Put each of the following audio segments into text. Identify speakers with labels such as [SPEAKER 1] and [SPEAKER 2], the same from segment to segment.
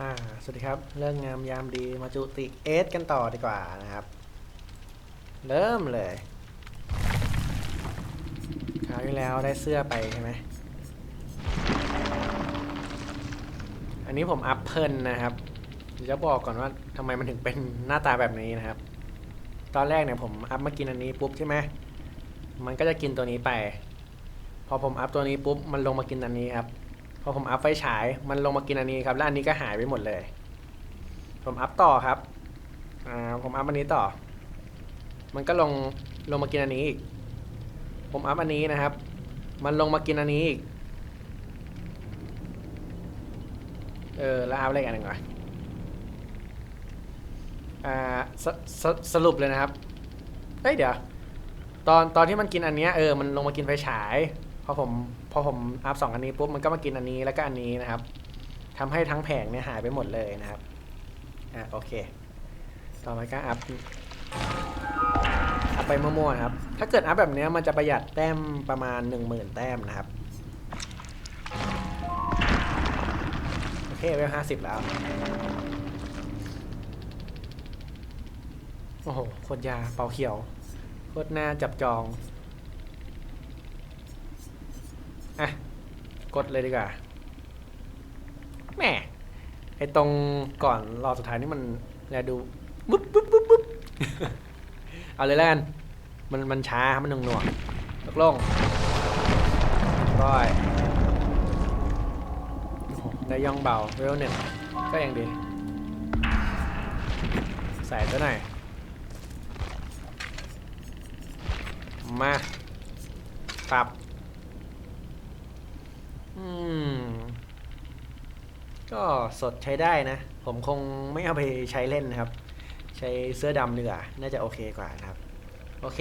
[SPEAKER 1] อ่า สวัสดีครับ เรื่องงามยามดีมาจุติเอสกันต่อดีกว่านะครับ เริ่มเลย คราวที่แล้วได้เสื้อไปใช่ไหม อันนี้ผมอัพเพลินนะครับจะบอกก่อนว่าทำไมมันถึงเป็นหน้าตาแบบนี้นะครับ ตอนแรกเนี่ยผมอัพมากินอันนี้ปุ๊บใช่ไหม มันก็จะกินตัวนี้ไป พอผมอัพตัวนี้ปุ๊บมันลงมากินอันนี้ครับ พอผมอัพไฟฉายมันลงมากินอันนี้ครับแล้วอันนี้ก็หายไปหมดเลย ผมอัพต่อครับอ่าผมอัพอันนี้ต่อ มันก็ลงลงมากินอันนี้อีกผมอัพอันนี้นะครับ มันลงมากินอันนี้อีกเออแล้วอัพอะไรกันหนึ่งวะอ่าสสสรุปเลยนะครับเฮ้ยเดี๋ยวตอนตอนที่มันกินอันเนี้ยเออมันลงมากินไฟฉาย พอผมพอผมอัพสองอันนี้ปุ๊บมันก็มากินอันนี้แล้วก็อันนี้นะครับทำให้ทั้งแผงเนี่ยหายไปหมดเลยนะครับอะโอเค ต่อไปก็อัพอัพไปมั่วๆครับ ถ้าเกิดอัพแบบเนี้ยมันจะประหยัดแต้มประมาณ 10,000 แต้มนะครับโอเคเวลห้าสิบแล้วโอ้โหโคตรยาเป่าเขียวโคตรหน้าจับจอง อะ กดเลยดีกว่าแหม่ไอตรงก่อนรอสุดท้ายนี่มันแลดูบุ๊บบุ๊บบุ๊บบุ๊บเอาเลยแล้วกันมันมันช้ามันหน่วงหน่วงตกลงร้อยได้ย่องเบาเวลหนึ่งก็ยังดี ใส่ตัวหน่อยมาปรับ อืม ก็สดใช้ได้นะ ผมคงไม่เอาไปใช้เล่นนะครับ ใช้เสื้อดำดีกว่าน่าจะโอเคกว่านะครับ โอเค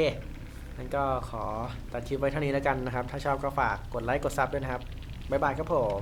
[SPEAKER 1] นั้นก็ขอตัดคลิปไว้เท่านี้แล้วกันนะครับ ถ้าชอบก็ฝากกดไลค์กดซับด้วยนะครับ บ๊ายบายครับผม